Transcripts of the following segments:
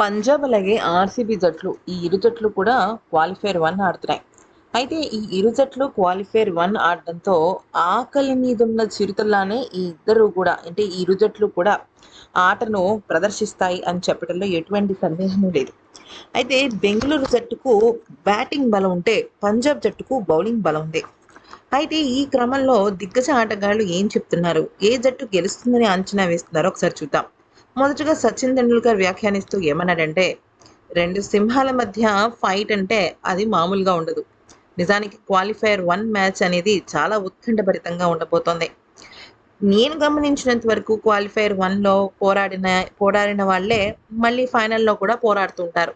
పంజాబ్ అలాగే ఆర్సీబీ జట్లు ఈ ఇరు జట్లు కూడా క్వాలిఫైర్ వన్ ఆడుతున్నాయి. అయితే ఈ ఇరు జట్లు క్వాలిఫైర్ వన్ ఆడడంతో ఆకలి మీద ఉన్న చిరుతల్లానే ఈ ఇద్దరు కూడా అంటే ఈ ఇరు జట్లు కూడా ఆటను ప్రదర్శిస్తాయి అని చెప్పడంలో ఎటువంటి సందేహం లేదు. అయితే బెంగళూరు జట్టుకు బ్యాటింగ్ బలం ఉంటే పంజాబ్ జట్టుకు బౌలింగ్ బలం ఉంది అయితే ఈ క్రమంలో దిగ్గజ ఆటగాళ్ళు ఏం చెప్తున్నారు? ఏ జట్టు గెలుస్తుందని అంచనా వేస్తున్నారో ఒకసారి చూద్దాం. మొదటగా సచిన్ తెండూల్కర్ వ్యాఖ్యానిస్తూ ఏమన్నాడంటే రెండు సింహాల మధ్య ఫైట్ అంటే అది మామూలుగా ఉండదు. నిజానికి క్వాలిఫైయర్ వన్ మ్యాచ్ అనేది చాలా ఉత్కంఠభరితంగా ఉండబోతోంది. నేను గమనించినంత వరకు క్వాలిఫైయర్ వన్లో పోరాడిన పోరాడిన వాళ్ళే మళ్ళీ ఫైనల్లో కూడా పోరాడుతుంటారు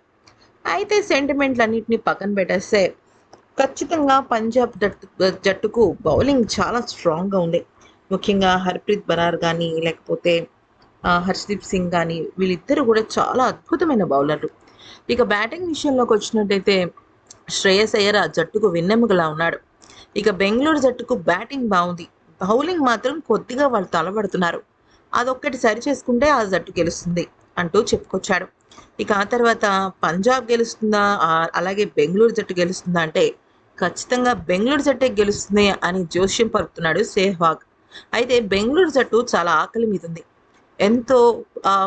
అయితే సెంటిమెంట్లన్నింటినీ పక్కన పెట్టేస్తే ఖచ్చితంగా పంజాబ్ జట్టు జట్టుకు బౌలింగ్ చాలా స్ట్రాంగ్గా ఉంది. ముఖ్యంగా హర్ప్రీత్ బరార్ కానీ లేకపోతే హర్షదీప్ సింగ్ కానీ వీళ్ళిద్దరు కూడా చాలా అద్భుతమైన బౌలర్లు. ఇక బ్యాటింగ్ విషయంలోకి వచ్చినట్టయితే శ్రేయస్ అయ్యర్ ఆ జట్టుకు వెన్నెముకలా ఉన్నాడు. ఇక బెంగళూరు జట్టుకు బ్యాటింగ్ బాగుంది బౌలింగ్ మాత్రం కొద్దిగా వాళ్ళు తలబడుతున్నారు. అదొక్కటి సరి చేసుకుంటే ఆ జట్టు గెలుస్తుంది అంటూ చెప్పుకొచ్చాడు. ఇక ఆ తర్వాత పంజాబ్ గెలుస్తుందా? అలాగే బెంగళూరు జట్టు గెలుస్తుందా అంటే ఖచ్చితంగా బెంగళూరు జట్టే గెలుస్తుంది అని జోష్యం పలుకుతున్నాడు సేహ్వాగ్ అయితే బెంగళూరు జట్టు చాలా ఆకలి మీద ఉంది ఎంతో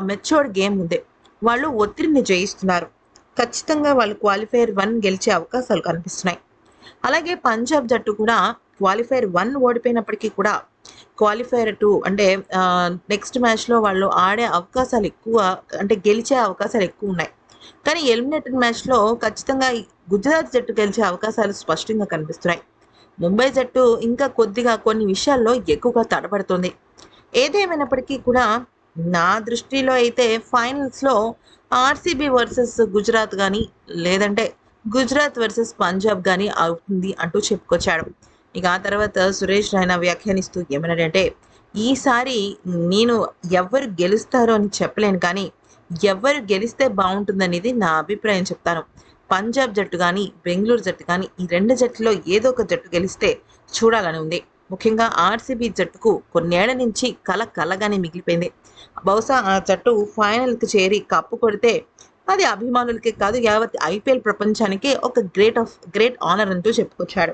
మెచ్యూర్డ్ గేమ్ ఉంది. వాళ్ళు ఒత్తిడిని జయిస్తున్నారు. ఖచ్చితంగా వాళ్ళు క్వాలిఫైయర్ వన్ గెలిచే అవకాశాలు కనిపిస్తున్నాయి. అలాగే పంజాబ్ జట్టు కూడా క్వాలిఫైయర్ వన్ ఓడిపోయినప్పటికీ కూడా క్వాలిఫైయర్ టూ అంటే నెక్స్ట్ మ్యాచ్లో వాళ్ళు ఆడే అవకాశాలు ఎక్కువ అంటే గెలిచే అవకాశాలు ఎక్కువ ఉన్నాయి. కానీ ఎలిమినేటెడ్ మ్యాచ్లో ఖచ్చితంగా గుజరాత్ జట్టు గెలిచే అవకాశాలు స్పష్టంగా కనిపిస్తున్నాయి. ముంబై జట్టు ఇంకా కొద్దిగా కొన్ని విషయాల్లో ఎక్కువగా తడబడుతుంది. ఏదేమైనప్పటికీ కూడా నా దృష్టిలో అయితే ఫైనల్స్లో ఆర్సీబీ వర్సెస్ గుజరాత్ కానీ లేదంటే గుజరాత్ వర్సెస్ పంజాబ్ కానీ అవుతుంది అంటూ చెప్పుకొచ్చాడు. ఇక ఆ తర్వాత సురేష్ రైనా వ్యాఖ్యానిస్తూ ఏమన్నాడంటే ఈసారి నేను ఎవరు గెలుస్తారో అని చెప్పలేను కానీ ఎవరు గెలిస్తే బాగుంటుందనేది నా అభిప్రాయం చెప్తాను. పంజాబ్ జట్టు కానీ బెంగళూరు జట్టు కానీ ఈ రెండు జట్టులో ఏదో ఒక జట్టు గెలిస్తే చూడాలని ఉంది. ముఖ్యంగా ఆర్సీబీ జట్టుకు కొన్నేళ్ళ నుంచి కల కలగానే మిగిలిపోయింది. బహుశా ఆ జట్టు ఫైనల్కి చేరి కప్పు కొడితే అది అభిమానులకే కాదు యావత్ ఐపీఎల్ ప్రపంచానికే ఒక గ్రేట్ ఆఫ్ గ్రేట్ ఆనర్ అంటూ చెప్పుకొచ్చాడు.